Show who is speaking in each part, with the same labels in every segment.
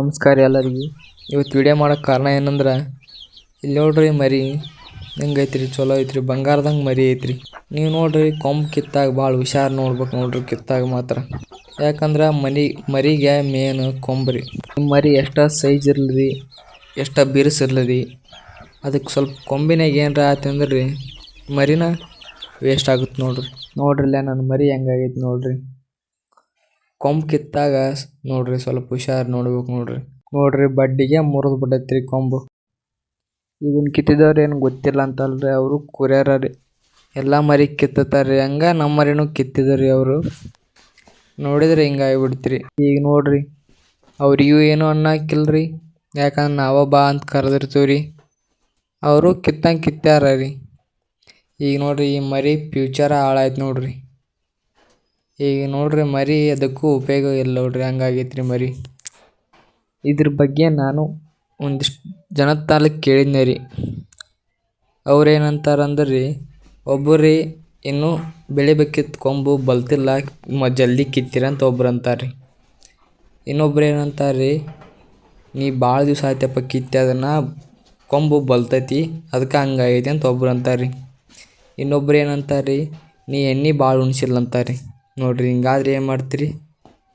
Speaker 1: ನಮಸ್ಕಾರ ಎಲ್ಲರಿಗೂ. ಇವತ್ತು ವಿಡಿಯೋ ಮಾಡೋಕೆ ಕಾರಣ ಏನಂದ್ರೆ, ಇಲ್ಲಿ ನೋಡ್ರಿ ಮರಿ ಹೆಂಗೈತ್ರಿ ಚಲೋ ಐತ್ರಿ, ಬಂಗಾರದಂಗೆ ಮರಿ ಐತ್ರಿ. ನೀವು ನೋಡ್ರಿ ಕೊಂಬ್ ಕಿತ್ತಾಗ ಭಾಳ ಹುಷಾರ್ ನೋಡ್ಬೇಕು ನೋಡ್ರಿ, ಕಿತ್ತಾಗ ಮಾತ್ರ. ಯಾಕಂದ್ರೆ ಮನಿ, ಮರಿಗೆ ಮೇನ್ ಕೊಂಬ್ರಿ ಮರಿ ಎಷ್ಟ ಸೈಜ್ ಇರ್ಲಿ, ಎಷ್ಟ ಬಿರುಸು ಇರ್ಲಿ ಅದಕ್ಕೆ ಸ್ವಲ್ಪ ಕೊಂಬಿನಾಗ ಏನರ ಆತಂದ್ರೆ ಮರಿನ ವೇಸ್ಟ್ ಆಗುತ್ತೆ ನೋಡ್ರಿ. ನೋಡ್ರಿಲ್ಲ ನನ್ನ ಮರಿ ಹೆಂಗಾಗೈತೆ ನೋಡ್ರಿ. ಕೊಂಬ್ ಕಿತ್ತಾಗ ನೋಡ್ರಿ ಸ್ವಲ್ಪ ಹುಷಾರ್ ನೋಡ್ಬೇಕು ನೋಡ್ರಿ. ನೋಡ್ರಿ ಬಡ್ಡಿಗೆ ಮುರಿದು ಬಿಟ್ಟೈತ್ರಿ ಕೊಂಬು. ಇದನ್ನ ಕಿತ್ತಿದವ್ರು ಏನು ಗೊತ್ತಿಲ್ಲ ಅಂತಲ್ರಿ ಅವರು ಕುರಿಯರ ರೀ. ಎಲ್ಲ ಮರಿ ಕಿತ್ತತಾರ್ರಿ. ಹಂಗ ನಮ್ಮ ಮರಿನೂ ಕಿತ್ತಿದ್ರಿ ಅವರು. ನೋಡಿದ್ರೆ ಹಿಂಗೆ ಆಗ್ಬಿಡ್ತ್ರಿ. ಈಗ ನೋಡ್ರಿ ಅವ್ರಿಗೂ ಏನು ಅನ್ನಕ್ಕಿಲ್ರಿ ಯಾಕಂದ್ರೆ ನಾವ ಬಾ ಅಂತ ಕರೆದಿರ್ತೀವ್ರಿ. ಅವರು ಕಿತ್ತಂಗೆ ಕಿತ್ತಾರ ರೀ. ಈಗ ನೋಡ್ರಿ ಈ ಮರಿ ಫ್ಯೂಚರ ಹಾಳಾಯ್ತು ನೋಡ್ರಿ. ಈಗ ನೋಡ್ರಿ ಮರಿ ಅದಕ್ಕೂ ಉಪಯೋಗ ಇಲ್ಲ ನೋಡ್ರಿ, ಹಂಗಾಗೈತ್ರಿ ಮರಿ. ಇದ್ರ ಬಗ್ಗೆ ನಾನು ಒಂದಿಷ್ಟು ಜನ ತಾಲೂಕು ಕೇಳಿದ್ನೆ ರೀ. ಅವ್ರು ಏನಂತಾರಂದ್ರೆ ರೀ ಒಬ್ಬರು ಇನ್ನೂ ಬೆಳಿಬೇಕಿತ್ತು ಕೊಂಬು ಬಲ್ತಿಲ್ಲ, ಮ ಜಲ್ದಿ ಕಿತ್ತೀರ ಅಂತ ಒಬ್ರು ಅಂತಾರೆ ರೀ ಇನ್ನೊಬ್ರು ಏನಂತಾರೆ ನೀ ಭಾಳ ದಿವಸ ಆಯ್ತಪ್ಪ ಕಿತ್ತಿ ಅದನ್ನು ಕೊಂಬು ಬಲ್ತೈತಿ ಅದಕ್ಕೆ ಹಂಗಾಗೈತಿ ಅಂತ ಒಬ್ರು ಅಂತಾರೆ ರೀ ಇನ್ನೊಬ್ರು ಏನಂತಾರೆ ರೀ ನೀ ಎಣ್ಣೆ ಭಾಳ ಉಣ್ಸಿಲ್ಲ ಅಂತಾರೆ ರೀ ನೋಡ್ರಿ, ಹಿಂಗಾದ್ರೆ ಏನು ಮಾಡ್ತೀರಿ?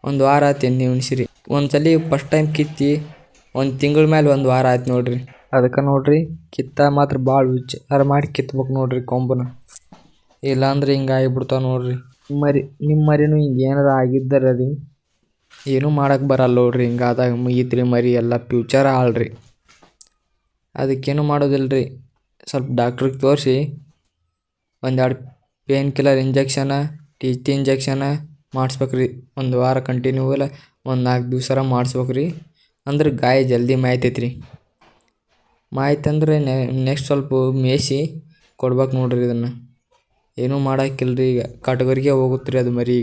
Speaker 1: ಒಂದು ವಾರ ಆಯ್ತು ಎಣ್ಣೆ ಉಣ್ಸಿರಿ? ಒಂದು ಸಲ ಫಸ್ಟ್ ಟೈಮ್ ಕಿತ್ತಿ, ಒಂದು ತಿಂಗಳ ಮೇಲೆ ಒಂದು ವಾರ ಆಯ್ತು ನೋಡ್ರಿ. ಅದಕ್ಕೆ ನೋಡ್ರಿ, ಕಿತ್ತ ಮಾತ್ರ ಭಾಳ ವಿಚಾರ ಮಾಡಿ ಕಿತ್ಬೇಕು ನೋಡ್ರಿ ಕೊಂಬನ. ಇಲ್ಲಾಂದ್ರೆ ಹಿಂಗೆ ಆಗಿಬಿಡ್ತಾವ ನೋಡ್ರಿ. ಮರಿ ನಿಮ್ಮ ಮರಿನೂ ಹಿಂಗೆ ಏನಾರ ಆಗಿದ್ದರ ರೀ? ಏನೂ ಮಾಡಕ್ಕೆ ಬರಲ್ಲ ನೋಡ್ರಿ ಹಿಂಗಾದಾಗ ಮುಗಿತ್ರಿ ಮರಿ, ಎಲ್ಲ ಫ್ಯೂಚರ್ ಹಾಳ್ರಿ ಅದಕ್ಕೇನು ಮಾಡೋದಿಲ್ಲ ರೀ ಸ್ವಲ್ಪ ಡಾಕ್ಟ್ರಿಗೆ ತೋರಿಸಿ ಒಂದೆರಡು ಪೇನ್ ಕಿಲ್ಲರ್ ಇಂಜೆಕ್ಷನ ಟಿ ಇಂಜೆಕ್ಷನ್ ಇಂಜೆಕ್ಷನ ಮಾಡಿಸ್ಬೇಕು ರೀ ಒಂದು ವಾರ ಕಂಟಿನ್ಯೂ ಇಲ್ಲ ಒಂದು ನಾಲ್ಕು ದಿವ್ಸರ ಮಾಡ್ಸ್ಬೇಕು ರೀ ಅಂದ್ರೆ ಗಾಯ ಜಲ್ದಿ ಮಾಯ್ತೈತ್ರಿ. ಮಾಯ್ತಂದ್ರೆ ನೆಕ್ಸ್ಟ್ ಸ್ವಲ್ಪ ಮೇಸಿ ಕೊಡ್ಬೇಕು ನೋಡ್ರಿ ಇದನ್ನು. ಏನೂ ರೀ ಈಗ. ಕಟ್ಗರಿಗೆ ಹೋಗುತ್ತೆ ರೀ ಅದು ಮರಿ